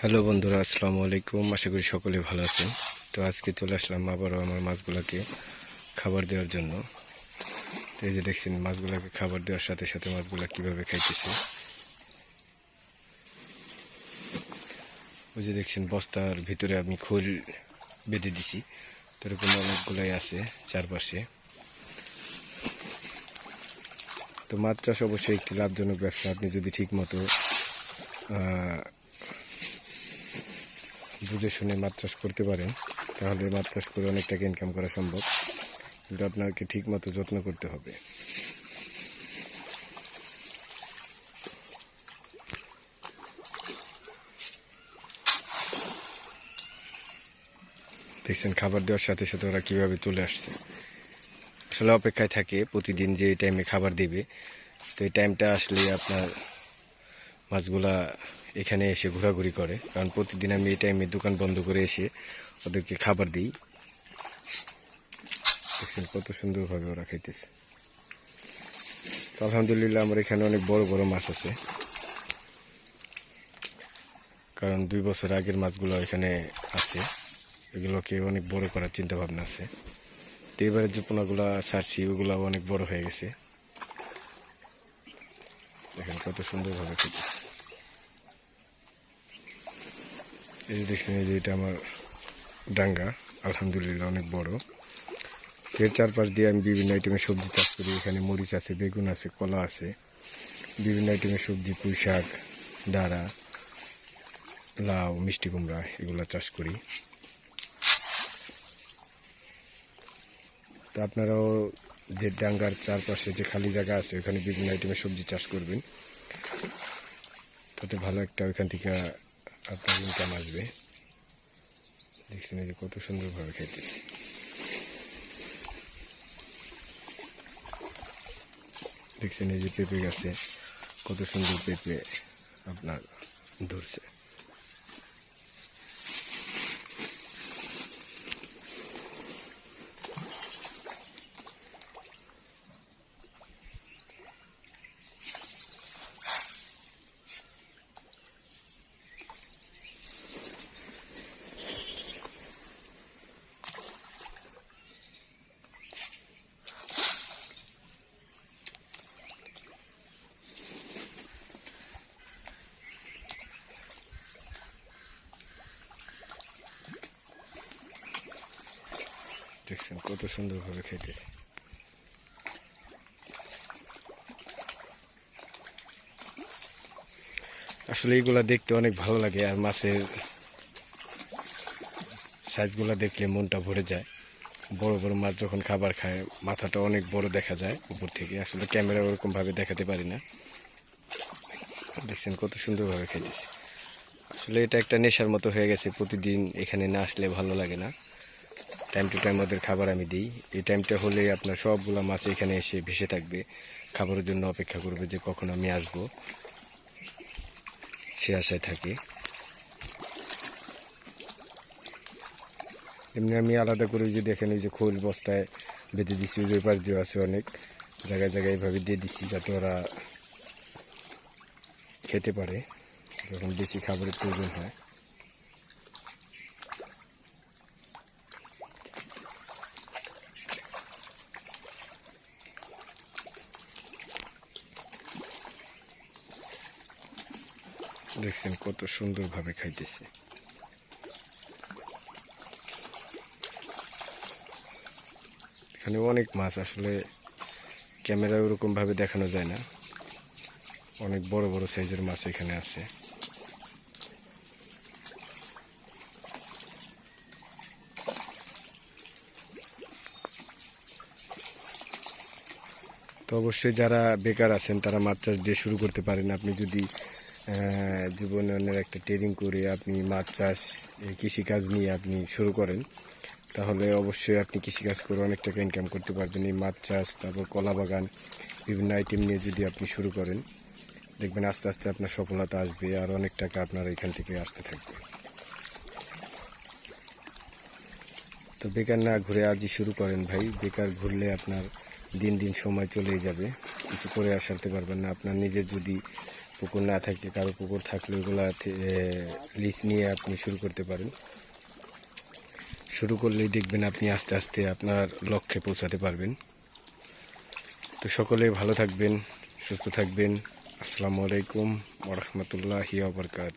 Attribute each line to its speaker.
Speaker 1: Hello বন্ধুরা, আসসালামু আলাইকুম। আশা করি সকলে ভালো আছেন। তো আজকে চলে আসলাম আবারও আমার মাছগুলোকে খাবার দেওয়ার জন্য। তো এই যে দেখছেন, মাছগুলোকে খাবার দেওয়ার সাথে সাথে মাছগুলো কীভাবে খাইতেছে। ওই যে দেখছেন, বস্তার ভিতরে আমি খোল বেঁধে দিছি। তো এরকম অনেকগুলাই আছে চারপাশে। তো মাছ চাষ অবশ্যই একটি লাভজনক ব্যবসা। আপনি যদি ঠিক মতো বুঝে শুনে মাছ চাষ করতে পারেন, তাহলে মাছ চাষ করে অনেক টাকা ইনকাম করা সম্ভব। কিন্তু আপনাকে ঠিক মতো যত্ন করতে হবে। দেখছেন, খাবার দেওয়ার সাথে সাথে ওরা কীভাবে চলে আসছে। আসলে অপেক্ষায় থাকে, প্রতিদিন যে টাইমে খাবার দিবে, তো এই টাইমটা আসলে আপনার মাছগুলা এখানে এসে ঘোরাঘুরি করে। কারণ প্রতিদিন আমি এই টাইমে দোকান বন্ধ করে এসে ওদেরকে খাবার দিই। কত সুন্দরভাবে ওরা খাইতেছে। তো আলহামদুলিল্লাহ আমার এখানে অনেক বড় বড় মাছ আছে। কারণ দুই বছর আগের মাছগুলো এখানে আছে। এগুলোকে অনেক বড় করার চিন্তা ভাবনা আছে। তো এবারে যে পোনাগুলো ছাড়ছি ওগুলো অনেক বড় হয়ে গেছে। দেখেন কত সুন্দরভাবে খেতেছে এই যে দেখছেন এই যে এটা আমার ডাঙ্গা, আলহামদুলিল্লাহ অনেক বড়। এর চারপাশ দিয়ে আমি বিভিন্ন আইটেমের সবজি চাষ করি। এখানে মরিচ আছে, বেগুন আছে, কলা আছে। বিভিন্ন আইটেমের সবজি, পুঁই শাক, ডাঁড়া, লাউ, মিষ্টি কুমড়া এগুলো চাষ করি। তো আপনারাও যে ডাঙ্গার চারপাশে যে খালি জায়গা আছে, ওখানে বিভিন্ন আইটেমের সবজি চাষ করবেন। তাতে ভালো একটা ওইখান থেকে আপনার ইনকাম আসবে। দেখছেন যে কত সুন্দরভাবে খাইতেছে দেখছেন এই যে পেঁপে গাছে কত সুন্দর পেঁপে আপনার ধরছে। দেখছেন, কত সুন্দরভাবে খেতেছে আসলে এইগুলা দেখতে অনেক ভালো লাগে, আর মাছের সাইজগুলো দেখলে মনটা ভরে যায়। বড় বড় মাছ যখন খাবার খায়, মাথাটা অনেক বড় দেখা যায় উপর থেকে। আসলে ক্যামেরা ওরকম ভাবে দেখাতে পারি না। দেখছেন কত সুন্দরভাবে খাইতেছে। আসলে এটা একটা নেশার মতো হয়ে গেছে, প্রতিদিন এখানে না আসলে ভালো লাগে না। টাইম টু টাইম ওদের খাবার আমি দিই। এই টাইমটা হলে আপনার সবগুলো মাছ এখানে এসে ভেসে থাকবে। খাবারের জন্য অপেক্ষা করবে যে কখন আমি আসব। সে আশায় থাকে। এমনি আমি আলাদা করে যে দেখেন, ওই যে খোল বস্তায় বেঁধে দিচ্ছি ওই পাশ দিয়ে আছে অনেক। জায়গায় জায়গায় এইভাবে দিয়ে দিচ্ছি যাতে ওরা খেতে পারে। যখন বেশি খাবারের প্রয়োজন হয়। দেখছেন কত সুন্দরভাবে খাইতেছে। এখানে অনেক মাছ আসলে ক্যামেরায় ওরকম ভাবে দেখানো যায় না। অনেক বড় বড় সাইজের মাছ এখানে আছে। তো অবশ্যই যারা বেকার আছেন, তারা মাছ চাষ দিয়ে শুরু করতে পারেন। আপনি যদি জীবনের একটা ট্রেনিং করে আপনি মাছ চাষ কৃষিকাজ নিয়ে আপনি শুরু করেন, তাহলে অবশ্যই আপনি কৃষিকাজ করে অনেক টাকা ইনকাম করতে পারবেন। এই মাছ চাষ, তারপর কলা বাগান, বিভিন্ন আইটেম নিয়ে যদি আপনি শুরু করেন, দেখবেন আস্তে আস্তে আপনার সফলতা আসবে আর অনেক টাকা আপনার এখান থেকে আসতে থাকবে। তো বেকার না ঘুরে আজই শুরু করেন ভাই। বেকার ঘুরলে আপনার দিন দিন সময় চলেই যাবে। কিছু করে আসাতে পারবেন না। আপনার নিজের যদি পুকুর না থাকে কারও পুকুর থাকলে ওগুলা লিস নিয়ে আপনি শুরু করতে পারেন। শুরু করলেই দেখবেন আপনি আস্তে আস্তে আপনার লক্ষ্যে পৌঁছাতে পারবেন। তো সকলে ভালো থাকবেন, সুস্থ থাকবেন। আসসালামু আলাইকুম ওরহমতুল্লাহি আবরকাত